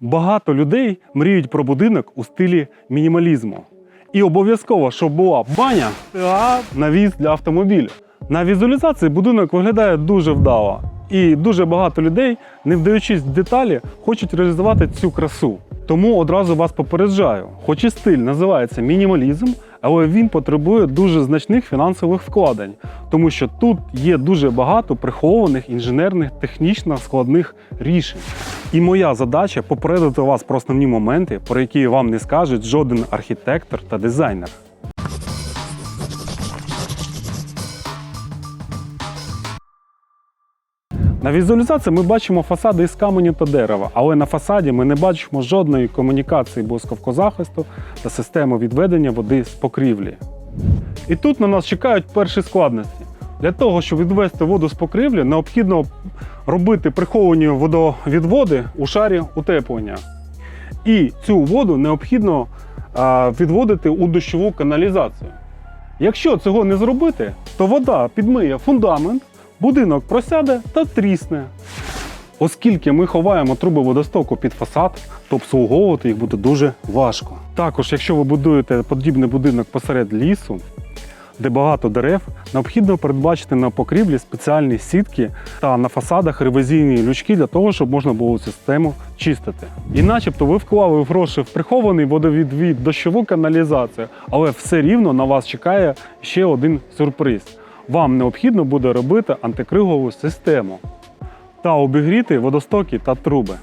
Багато людей мріють про будинок у стилі мінімалізму. І обов'язково, щоб була баня та навіс для автомобіля. На візуалізації будинок виглядає дуже вдало. І дуже багато людей, не вдаючись в деталі, хочуть реалізувати цю красу. Тому одразу вас попереджаю, хоч і стиль називається мінімалізм, але він потребує дуже значних фінансових вкладень, тому що тут є дуже багато прихованих інженерних технічно складних рішень. І моя задача попередити вас про основні моменти, про які вам не скажуть жоден архітектор та дизайнер. На візуалізації ми бачимо фасади із каменю та дерева, але на фасаді ми не бачимо жодної комунікації блискавкозахисту та системи відведення води з покрівлі. І тут на нас чекають перші складності. Для того, щоб відвести воду з покрівлі, необхідно робити приховані водовідводи у шарі утеплення. І цю воду необхідно відводити у дощову каналізацію. Якщо цього не зробити, то вода підмиє фундамент, будинок просяде та трісне. Оскільки ми ховаємо труби водостоку під фасад, то обслуговувати їх буде дуже важко. Також, якщо ви будуєте подібний будинок посеред лісу, де багато дерев, необхідно передбачити на покрівлі спеціальні сітки та на фасадах ревізійні лючки для того, щоб можна було систему чистити. І начебто ви вклали гроші в прихований водовідвід дощову каналізацію, але все рівно на вас чекає ще один сюрприз. Вам необхідно буде робити антикригову систему та обігріти водостоки та труби.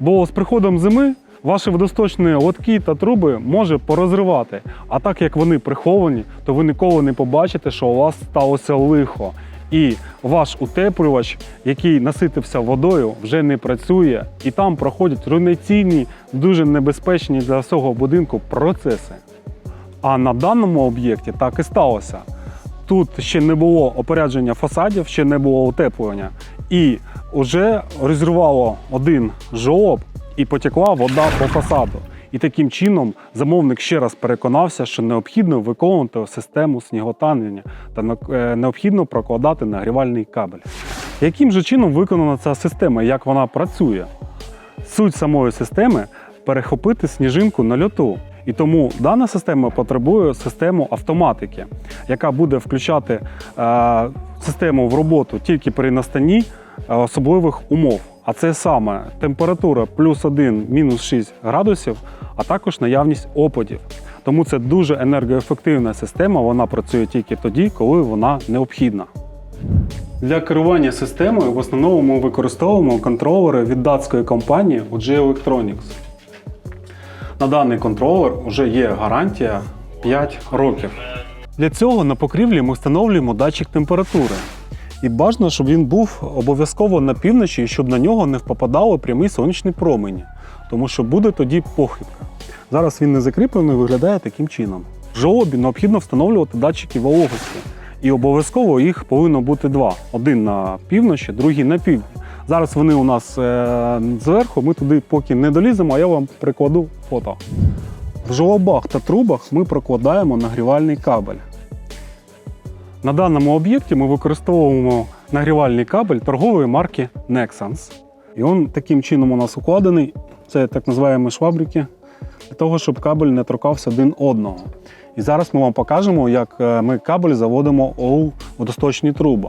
Бо з приходом зими ваші водосточні лотки та труби може порозривати. А так як вони приховані, то ви ніколи не побачите, що у вас сталося лихо. І ваш утеплювач, який наситився водою, вже не працює, і там проходять руйнаційні, дуже небезпечні для всього будинку процеси. А на даному об'єкті так і сталося. Тут ще не було опорядження фасадів, ще не було утеплення. І вже розірвало один жолоб і потекла вода по фасаду. І таким чином замовник ще раз переконався, що необхідно виконувати систему сніготанення та е, необхідно прокладати нагрівальний кабель. Яким же чином виконана ця система, як вона працює? Суть самої системи перехопити сніжинку на льоту. І тому дана система потребує систему автоматики, яка буде включати е, систему в роботу тільки при настанні е, особливих умов. А це саме температура плюс 1, мінус 6 градусів, а також наявність опадів. Тому це дуже енергоефективна система. Вона працює тільки тоді, коли вона необхідна. Для керування системою в основному ми використовуємо контролери від датської компанії UG Electronics. На даний контролер вже є гарантія 5 років. Для цього на покрівлі ми встановлюємо датчик температури. І бажано, щоб він був обов'язково на півночі, щоб на нього не впопадало прямі сонячні промені, тому що буде тоді похибка. Зараз він не закріплений, виглядає таким чином. В жолобі необхідно встановлювати датчики вологості. І обов'язково їх повинно бути два: один на півночі, другий на півдні. Зараз вони у нас е, зверху, ми туди поки не доліземо, а я вам прикладу фото. В жолобах та трубах ми прокладаємо нагрівальний кабель. На даному об'єкті ми використовуємо нагрівальний кабель торгової марки Nexans. І він таким чином у нас укладений. Це так називаємо швабрики, для того, щоб кабель не торкався один одного. І зараз ми вам покажемо, як е, ми кабель заводимо у водосточні труби.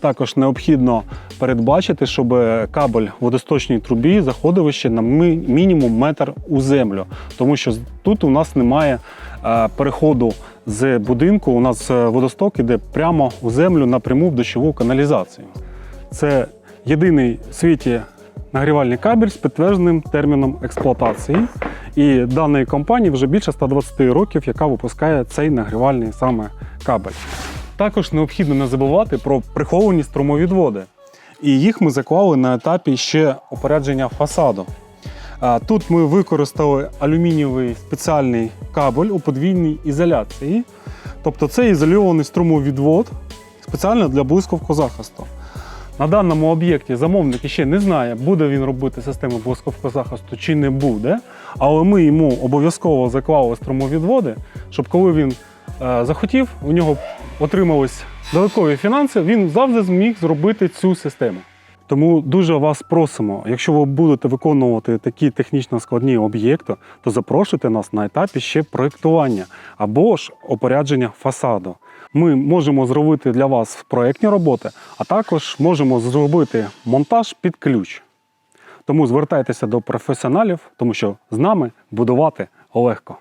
Також необхідно передбачити, щоб кабель в водосточній трубі заходив ще на мінімум метр у землю, тому що тут у нас немає е, переходу з будинку. У нас е, водосток іде прямо у землю напряму в дощову каналізацію. Це єдиний в світі нагрівальний кабель з підтвердженим терміном експлуатації. І даної компанії вже більше 120 років, яка випускає цей нагрівальний саме кабель. Також необхідно не забувати про приховані струмовідводи. І їх ми заклали на етапі ще опорядження фасаду. Тут ми використали алюмінієвий спеціальний кабель у подвійній ізоляції. Тобто це ізольований струмовідвод спеціально для блискавкозахисту. На даному об'єкті замовник ще не знає, буде він робити систему блискавкозахисту чи не буде. Але ми йому обов'язково заклали струмовідводи, щоб коли він е, захотів, у нього отримались додаткові фінанси, він завжди зміг зробити цю систему. Тому дуже вас просимо, якщо ви будете виконувати такі технічно складні об'єкти, то запрошуйте нас на етапі ще проєктування або ж опорядження фасаду. Ми можемо зробити для вас проєктні роботи, а також можемо зробити монтаж під ключ. Тому звертайтеся до професіоналів, тому що з нами будувати легко.